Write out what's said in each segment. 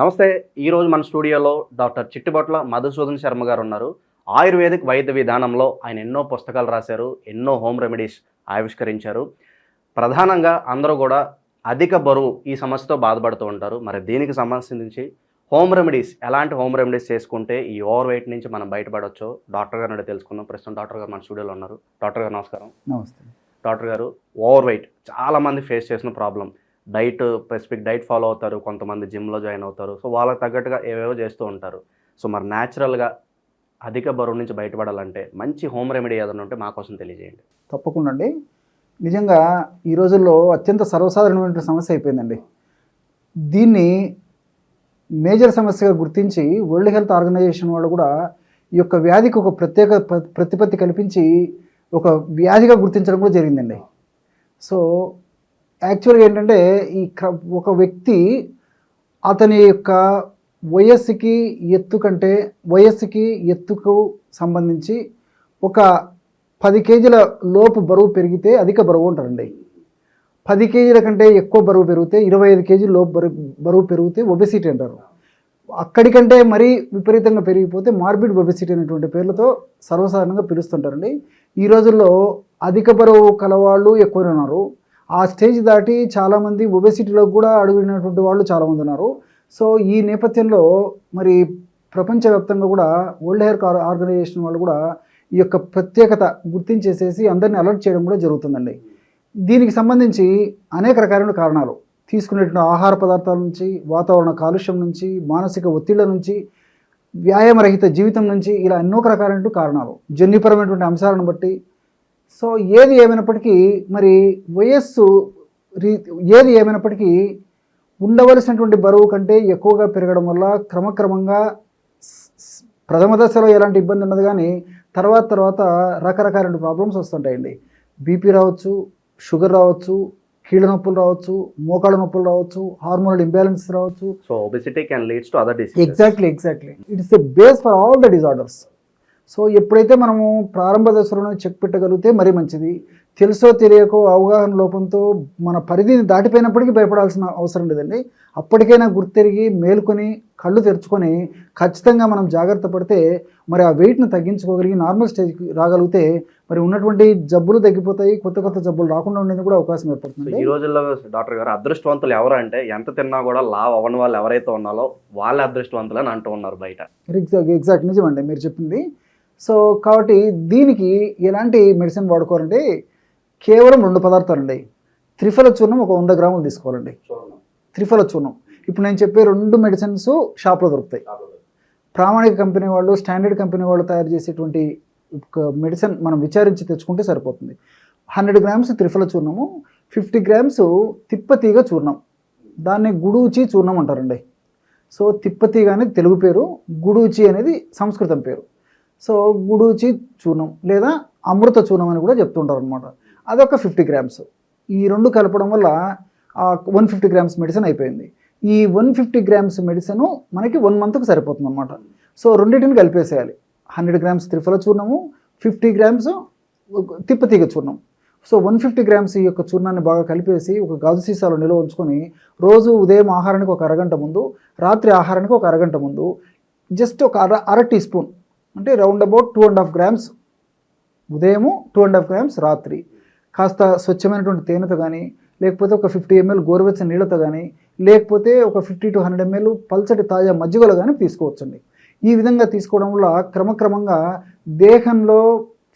నమస్తే ఈ రోజు మన స్టూడియోలో డాక్టర్ చిట్టుబొట్ల మధుసూదన్ శర్మ గారు ఉన్నారు. ఆయుర్వేదిక్ వైద్య విధానంలో ఆయన ఎన్నో పుస్తకాలు రాశారు ఎన్నో హోమ్ రెమెడీస్ ఆవిష్కరించారు. ప్రధానంగా అందరూ కూడా అధిక బరువు ఈ సమస్యతో బాధపడుతూ ఉంటారు. మరి దీనికి సంబంధించి హోమ్ రెమెడీస్ ఎలాంటి హోమ్ రెమెడీస్ చేసుకుంటే ఈ ఓవర్ వెయిట్ నుంచి మనం బయటపడవచ్చు డాక్టర్ గారిని తెలుసుకుందాం. ప్రస్తుతం డాక్టర్ గారు మన స్టూడియోలో ఉన్నారు. డాక్టర్ గారు నమస్కారం. నమస్తే. డాక్టర్ గారు ఓవర్ వెయిట్ చాలామంది ఫేస్ చేసిన problem. Diet specific diet follow అవుతారు కొంతమంది జిమ్లో జాయిన్ అవుతారు. సో వాళ్ళకి తగ్గట్టుగా ఏవేవో చేస్తూ ఉంటారు. సో మరి న్యాచురల్గా అధిక బరువు నుంచి బయటపడాలంటే మంచి హోమ్ రెమెడీ ఏదైనా ఉంటే మాకోసం తెలియజేయండి. తప్పకుండా అండి. నిజంగా ఈ రోజుల్లో అత్యంత సర్వసాధారణమైన సమస్య అయిపోయిందండి. దీన్ని మేజర్ సమస్యగా గుర్తించి వరల్డ్ హెల్త్ ఆర్గనైజేషన్ వాళ్ళు కూడా ఈ యొక్క వ్యాధికి ఒక ప్రత్యేక ప్రతిపత్తి కల్పించి ఒక వ్యాధిగా గుర్తించడం కూడా జరిగిందండి. సో యాక్చువల్గా ఏంటంటే ఈ ఒక వ్యక్తి అతని యొక్క వయస్సుకి ఎత్తు కంటే వయస్సుకి ఎత్తుకు సంబంధించి ఒక పది కేజీల లోపు బరువు పెరిగితే అధిక బరువు ఉంటారండి పది కేజీల కంటే ఎక్కువ బరువు పెరిగితే ఇరవై ఐదు కేజీల లోపు బరువు బరువు పెరిగితే ఒబెసిటీ అంటారు. అక్కడికంటే మరీ విపరీతంగా పెరిగిపోతే మార్బిడ్ ఒబెసిటీ అనేటువంటి పేర్లతో సర్వసాధారణంగా పిలుస్తుంటారండి. ఈ రోజుల్లో అధిక బరువు కలవాళ్ళు ఎక్కువనే ఉన్నారు. ఆ స్టేజ్ దాటి చాలామంది ఒబెసిటీలోకి కూడా అడుగునటువంటి వాళ్ళు చాలామంది ఉన్నారు. సో ఈ నేపథ్యంలో మరి ప్రపంచవ్యాప్తంగా కూడా వరల్డ్ హెల్త్ ఆర్గనైజేషన్ వాళ్ళు కూడా ఈ యొక్క ప్రత్యేకత గుర్తించేసేసి అందరిని అలర్ట్ చేయడం కూడా జరుగుతుందండి. దీనికి సంబంధించి అనేక రకాలైన కారణాలు తీసుకునేటువంటి ఆహార పదార్థాల నుంచి వాతావరణ కాలుష్యం నుంచి మానసిక ఒత్తిళ్ళ నుంచి వ్యాయామరహిత జీవితం నుంచి ఇలా ఎన్నో రకాలైన కారణాలు జన్యుపరమైనటువంటి అంశాలను బట్టి సో ఏది ఏమైనప్పటికీ మరి వయస్సు రీ ఏది ఏమైనప్పటికీ ఉండవలసినటువంటి బరువు కంటే ఎక్కువగా పెరగడం వల్ల క్రమక్రమంగా ప్రథమ దశలో ఎలాంటి ఇబ్బంది ఉండదు కానీ తర్వాత తర్వాత రకరకాల ప్రాబ్లమ్స్ వస్తుంటాయండి. బీపీ రావచ్చు షుగర్ రావచ్చు కీళ్ళ నొప్పులు రావచ్చు మోకాళ్ళ నొప్పులు రావచ్చు హార్మోనల్ ఇంబ్యాలెన్స్ రావచ్చు. So obesity can leads to other disease exactly exactly. It's the base for all the disorders. So ఎప్పుడైతే మనము ప్రారంభ దశలోనే చెక్ పెట్టగలిగితే మరీ మంచిది. తెలుసో తెలియకో అవగాహన లోపంతో మన పరిధిని దాటిపోయినప్పటికీ భయపడాల్సిన అవసరం లేదండి. అప్పటికైనా గుర్తెరిగి మేలుకొని కళ్ళు తెరుచుకొని ఖచ్చితంగా మనం జాగ్రత్త పడితే మరి ఆ వెయిట్ను తగ్గించుకోగలిగి నార్మల్ స్టేజ్కి రాగలిగితే మరి ఉన్నటువంటి జబ్బులు తగ్గిపోతాయి కొత్త కొత్త జబ్బులు రాకుండా ఉండేందుకు కూడా అవకాశం ఏర్పడుతుంది ఈ రోజుల్లో డాక్టర్ గారు అదృష్టవంతులు ఎవరు అంటే ఎంత తిన్నా కూడా లావ్ అవ్వని వాళ్ళు ఎవరైతే ఉన్నారో వాళ్ళే అదృష్టవంతులు అని అంటూ ఉన్నారు బయట. ఎగ్జాక్ట్ ఎగ్జాక్ట్ నిజమండి మీరు చెప్పింది. సో కాబట్టి దీనికి ఎలాంటి మెడిసిన్ వాడుకోవాలంటే కేవలం రెండు పదార్థాలు అండి త్రిఫల చూర్ణం ఒక వంద గ్రాములు తీసుకోవాలండి. త్రిఫల చూర్ణం. ఇప్పుడు నేను చెప్పే రెండు మెడిసిన్స్ షాప్లో దొరుకుతాయి. ప్రామాణిక కంపెనీ వాళ్ళు స్టాండర్డ్ కంపెనీ వాళ్ళు తయారు చేసేటువంటి ఒక మెడిసిన్ మనం విచారించి తెచ్చుకుంటే సరిపోతుంది. హండ్రెడ్ గ్రామ్స్ త్రిఫల చూర్ణము ఫిఫ్టీ గ్రామ్స్ తిప్పతీగ చూర్ణం. దాన్ని గుడూచి చూర్ణం అంటారండి. సో తిప్పతీగ అనేది తెలుగు పేరు గుడూచి అనేది సంస్కృతం పేరు. సో గుడూచి చూర్ణం లేదా అమృత చూర్ణం అని కూడా చెప్తుంటారు అనమాట అదొక ఫిఫ్టీ గ్రామ్స్ ఈ రెండు కలపడం వల్ల వన్ ఫిఫ్టీ గ్రామ్స్ మెడిసిన్ అయిపోయింది. ఈ వన్ ఫిఫ్టీ గ్రామ్స్ మెడిసిన్ మనకి వన్ మంత్కి సరిపోతుంది అనమాట సో రెండింటిని కలిపేసేయాలి. హండ్రెడ్ గ్రామ్స్ త్రిఫల చూర్ణము ఫిఫ్టీ గ్రామ్స్ తిప్పతీగ చూర్ణం. సో వన్ ఫిఫ్టీ గ్రామ్స్ ఈ యొక్క చూర్ణాన్ని బాగా కలిపేసి ఒక గాజు సీసాలో నిల్వ ఉంచుకొని రోజు ఉదయం ఆహారానికి ఒక అరగంట ముందు రాత్రి ఆహారానికి ఒక అరగంట ముందు జస్ట్ ఒక అర అర టీ స్పూన్ అంటే round about two and half grams ఉదయము టూ అండ్ హాఫ్ గ్రామ్స్ రాత్రి. కాస్త స్వచ్ఛమైనటువంటి తేనెతో కానీ లేకపోతే ఒక ఫిఫ్టీ ఎంఎల్ గోరువెచ్చని నీళ్ళతో కానీ లేకపోతే ఒక ఫిఫ్టీ టు హండ్రెడ్ ఎంఎల్ పల్చటి తాజా మజ్జిగలో కానీ తీసుకోవచ్చండి. ఈ విధంగా తీసుకోవడం వల్ల క్రమక్రమంగా దేహంలో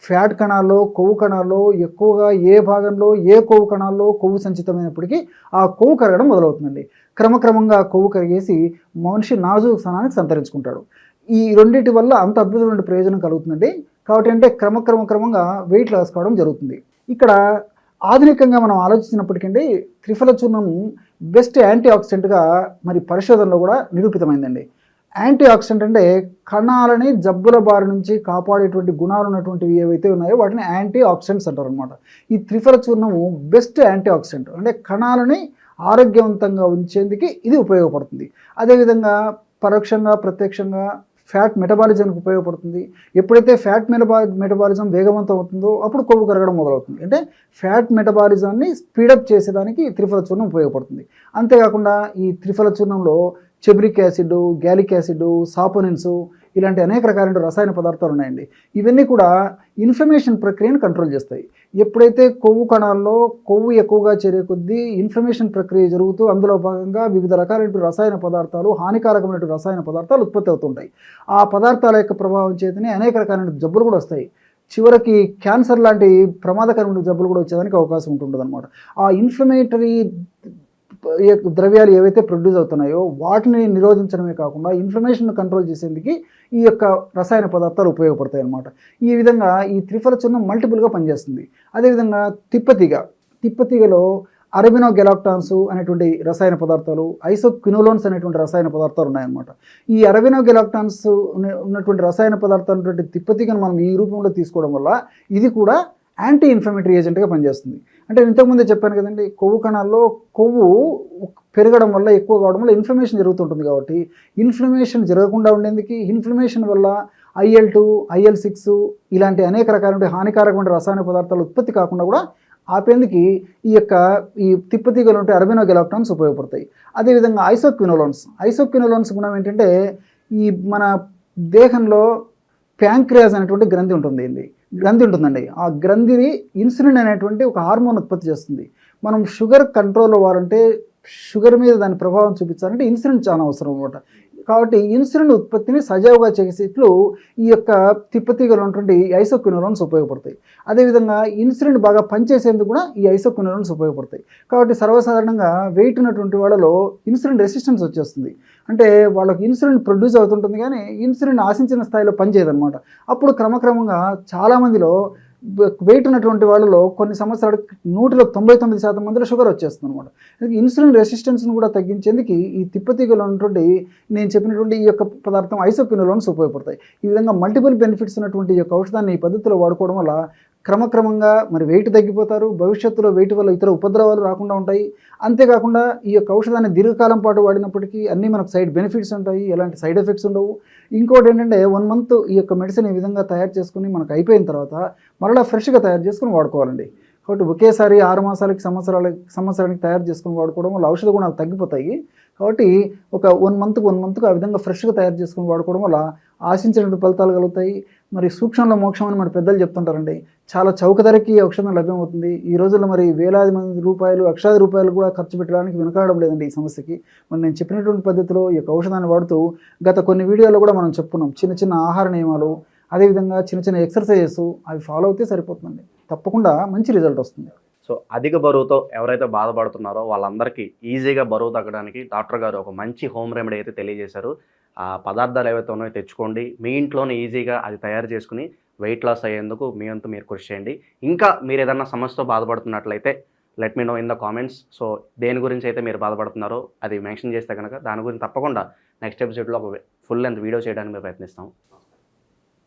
ఫ్యాట్ కణాల్లో కొవ్వు కణాల్లో ఎక్కువగా ఏ భాగంలో ఏ కొవ్వు కణాల్లో కొవ్వు సంచితమైనప్పటికీ ఆ కొవ్వు కరగడం మొదలవుతుందండి. క్రమక్రమంగా ఆ కొవ్వు కరిగేసి మనిషి నాజు స్థానానికి సంతరించుకుంటాడు. ఈ రెండింటి వల్ల అంత అద్భుతమైన ప్రయోజనం కలుగుతుందండి. కాబట్టి అంటే క్రమక్రమ క్రమంగా వెయిట్ లాస్ కావడం జరుగుతుంది. ఇక్కడ ఆధునికంగా మనం ఆలోచించినప్పటికండి త్రిఫల చూర్ణం బెస్ట్ యాంటీ ఆక్సిడెంట్గా మరి పరిశోధనలో కూడా నిరూపితమైందండి. యాంటీ ఆక్సిడెంట్ అంటే కణాలని జబ్బుల బారి నుంచి కాపాడేటువంటి గుణాలు ఉన్నటువంటివి ఏవైతే ఉన్నాయో వాటిని యాంటీ ఆక్సిడెంట్స్ అంటారు అనమాట ఈ త్రిఫల చూర్ణము బెస్ట్ యాంటీ ఆక్సిడెంట్ అంటే కణాలని ఆరోగ్యవంతంగా ఉంచేందుకు ఇది ఉపయోగపడుతుంది. అదేవిధంగా పరోక్షంగా ప్రత్యక్షంగా ఫ్యాట్ మెటబాలిజంకి ఉపయోగపడుతుంది. ఎప్పుడైతే ఫ్యాట్ మెటబా మెటబాలిజం వేగవంతం అవుతుందో అప్పుడు కొవ్వు కరగడం మొదలవుతుంది. అంటే ఫ్యాట్ మెటబాలిజాన్ని స్పీడప్ చేసేదానికి త్రిఫల చూర్ణం ఉపయోగపడుతుంది. అంతేకాకుండా ఈ triphala చూర్ణంలో chebulic acid gallic acid saponins ఇలాంటి అనేక రకాలైన రసాయన పదార్థాలు ఉన్నాయండి. ఇవన్నీ కూడా ఇన్ఫ్లమేషన్ ప్రక్రియను కంట్రోల్ చేస్తాయి. ఎప్పుడైతే కొవ్వు కణాల్లో కొవ్వు ఎక్కువగా చేరే కొద్దీ ఇన్ఫ్లమేషన్ ప్రక్రియ జరుగుతూ అందులో భాగంగా వివిధ రకాలైన రసాయన పదార్థాలు హానికారకమైన రసాయన పదార్థాలు ఉత్పత్తి అవుతుంటాయి. ఆ పదార్థాల యొక్క ప్రభావం చేతనే అనేక రకాలైన జబ్బులు కూడా వస్తాయి. చివరికి క్యాన్సర్ లాంటి ప్రమాదకరమైన జబ్బులు కూడా వచ్చేదానికి అవకాశం ఉంటుంటుంది అనమాట ఆ ఇన్ఫ్లమేటరీ ద్రవ్యాలు ఏవైతే ప్రొడ్యూస్ అవుతున్నాయో వాటిని నిరోధించడమే కాకుండా ఇన్ఫ్లమేషన్ కంట్రోల్ చేసేందుకు ఈ యొక్క రసాయన పదార్థాలు ఉపయోగపడతాయి అన్నమాట. ఈ విధంగా ఈ త్రిఫల చూర్ణం మల్టిపుల్గా పనిచేస్తుంది. అదేవిధంగా తిప్పతీగ. తిప్పతీగలో అరబినో గెలాక్టాన్స్ అనేటువంటి రసాయన పదార్థాలు ఐసోక్వినోలోన్స్ అనేటువంటి రసాయన పదార్థాలు ఉన్నాయన్నమాట. ఈ అరబినో గెలాక్టాన్స్ ఉన్నటువంటి రసాయన పదార్థాలు తిప్పతీగను మనం ఈ రూపంలో తీసుకోవడం వల్ల ఇది కూడా యాంటీ ఇన్ఫ్లమేటరీ ఏజెంట్గా పనిచేస్తుంది. అంటే ఇంతకుముందే చెప్పాను కదండి కొవ్వు కణాల్లో కొవ్వు పెరగడం వల్ల ఎక్కువ కావడం వల్ల ఇన్ఫ్లమేషన్ జరుగుతుంటుంది కాబట్టి ఇన్ఫ్లమేషన్ జరగకుండా ఉండేందుకు ఇన్ఫ్లమేషన్ వల్ల ఐఎల్ టూ ఐఎల్ సిక్స్ ఇలాంటి అనేక రకాలైన హానికారకమైన రసాయన పదార్థాలు ఉత్పత్తి కాకుండా కూడా ఆపేందుకు ఈ యొక్క ఈ తిప్పతీగలు ఉంటే అరబినో గెలాప్టాన్స్ ఉపయోగపడతాయి. అదేవిధంగా ఐసోక్వినోలోన్స్ ఐసోక్వినోలోన్స్ గుణం ఏంటంటే ఈ మన దేహంలో ప్యాంక్రియాస్ అనేటువంటి గ్రంథి ఉంటుంది గ్రంథి ఉంటుందండి. ఆ గ్రంథిని ఇన్సులిన్ అనేటువంటి ఒక హార్మోన్ ఉత్పత్తి చేస్తుంది. మనం షుగర్ కంట్రోల్ అవ్వాలంటే షుగర్ మీద దాని ప్రభావం చూపించాలంటే ఇన్సులిన్ చాలా అవసరం అనమాట కాబట్టి ఇన్సులిన్ ఉత్పత్తిని సజావుగా చేసేట్లు ఈ యొక్క తిప్పతీగలు ఉన్నటువంటి ఐసోక్వినోలోన్స్ ఉపయోగపడతాయి. అదేవిధంగా ఇన్సులిన్ బాగా పనిచేసేందుకు కూడా ఈ ఐసోక్వినోలోన్స్ ఉపయోగపడతాయి. కాబట్టి సర్వసాధారణంగా వెయిట్ ఉన్నటువంటి వాళ్ళలో ఇన్సులిన్ రెసిస్టెన్స్ వచ్చేస్తుంది. అంటే వాళ్ళకి ఇన్సులిన్ ప్రొడ్యూస్ అవుతుంటుంది కానీ ఇన్సులిన్ ఆశించిన స్థాయిలో పనిచేయదనమాట అప్పుడు క్రమక్రమంగా చాలామందిలో వెయిట్ ఉన్నటువంటి వాళ్ళలో కొన్ని సంవత్సరాలు నూటిలో తొంభై తొమ్మిది శాతం మందిలో షుగర్ వచ్చేస్తుంది అనమాట ఇన్సులిన్ రెసిస్టెన్స్ను కూడా తగ్గించేందుకు ఈ తిప్పతీగలో ఉన్నటువంటి నేను చెప్పినటువంటి ఈ యొక్క పదార్థం ఐసోపినోలోన్స్ ఉపయోగపడతాయి. ఈ విధంగా మల్టిపుల్ బెనిఫిట్స్ ఉన్నటువంటి ఈ యొక్క ఔషధాన్ని ఈ పద్ధతిలో వాడుకోవడం వల్ల క్రమక్రమంగా మరి వెయిట్ తగ్గిపోతారు. భవిష్యత్తులో వెయిట్ వల్ల ఇతర ఉపద్రవాలు రాకుండా ఉంటాయి. అంతేకాకుండా ఈ యొక్క ఔషధాన్ని దీర్ఘకాలం పాటు వాడినప్పటికీ అన్నీ మనకు సైడ్ బెనిఫిట్స్ ఉంటాయి. ఎలాంటి సైడ్ ఎఫెక్ట్స్ ఉండవు. ఇంకోటి ఏంటంటే వన్ మంత్ ఈ యొక్క మెడిసిన్ ఈ విధంగా తయారు చేసుకుని మనకు అయిపోయిన తర్వాత మరలా ఫ్రెష్గా తయారు చేసుకుని వాడుకోవాలండి. కాబట్టి ఒకేసారి ఆరు మాసాలకి సంవత్సరాలకి సంవత్సరానికి తయారు చేసుకుని వాడుకోవడం వల్ల ఔషధ గుణాలు తగ్గిపోతాయి. కాబట్టి ఒక వన్ మంత్కి వన్ మంత్కి ఆ విధంగా ఫ్రెష్గా తయారు చేసుకుని వాడుకోవడం వల్ల ఆశించినటువంటి ఫలితాలు కలుగుతాయి. మరి సూక్ష్మంలో మోక్షం అని మన పెద్దలు చెప్తుంటారండి. చాలా చౌక ధరకి ఔషధం లభ్యమవుతుంది. ఈ రోజుల్లో మరి వేలాది మంది రూపాయలు లక్షాది రూపాయలు కూడా ఖర్చు పెట్టడానికి వెనుకాడడం లేదండి ఈ సమస్యకి. మరి నేను చెప్పినటువంటి పద్ధతిలో ఈ యొక్క ఔషధాన్ని వాడుతూ గత కొన్ని వీడియోలో కూడా మనం చెప్పుకున్నాం. చిన్న చిన్న ఆహార నియమాలు అదేవిధంగా చిన్న చిన్న ఎక్సర్సైజెస్ అవి ఫాలో అవుతే సరిపోతుందండి. తప్పకుండా మంచి రిజల్ట్ వస్తుంది. సో అధిక బరువుతో ఎవరైతే బాధపడుతున్నారో వాళ్ళందరికీ ఈజీగా బరువు తగ్గడానికి డాక్టర్ గారు ఒక మంచి హోమ్ రెమెడీ అయితే తెలియజేశారు. ఆ పదార్థాలు ఏవైతే ఉన్నాయో తెచ్చుకోండి. మీ ఇంట్లోనే ఈజీగా అది తయారు చేసుకుని వెయిట్ లాస్ అయ్యేందుకు మీ అంతా మీరు కృషి చేయండి. ఇంకా మీరు ఏదన్నా సమస్యతో బాధపడుతున్నట్లయితే let me know in the comments. So దేని గురించి అయితే మీరు బాధపడుతున్నారో అది మెన్షన్ చేస్తే కనుక దాని గురించి తప్పకుండా నెక్స్ట్ ఎపిసోడ్లో ఒక ఫుల్ లెంత్ వీడియో చేయడానికి మేము ప్రయత్నిస్తాం.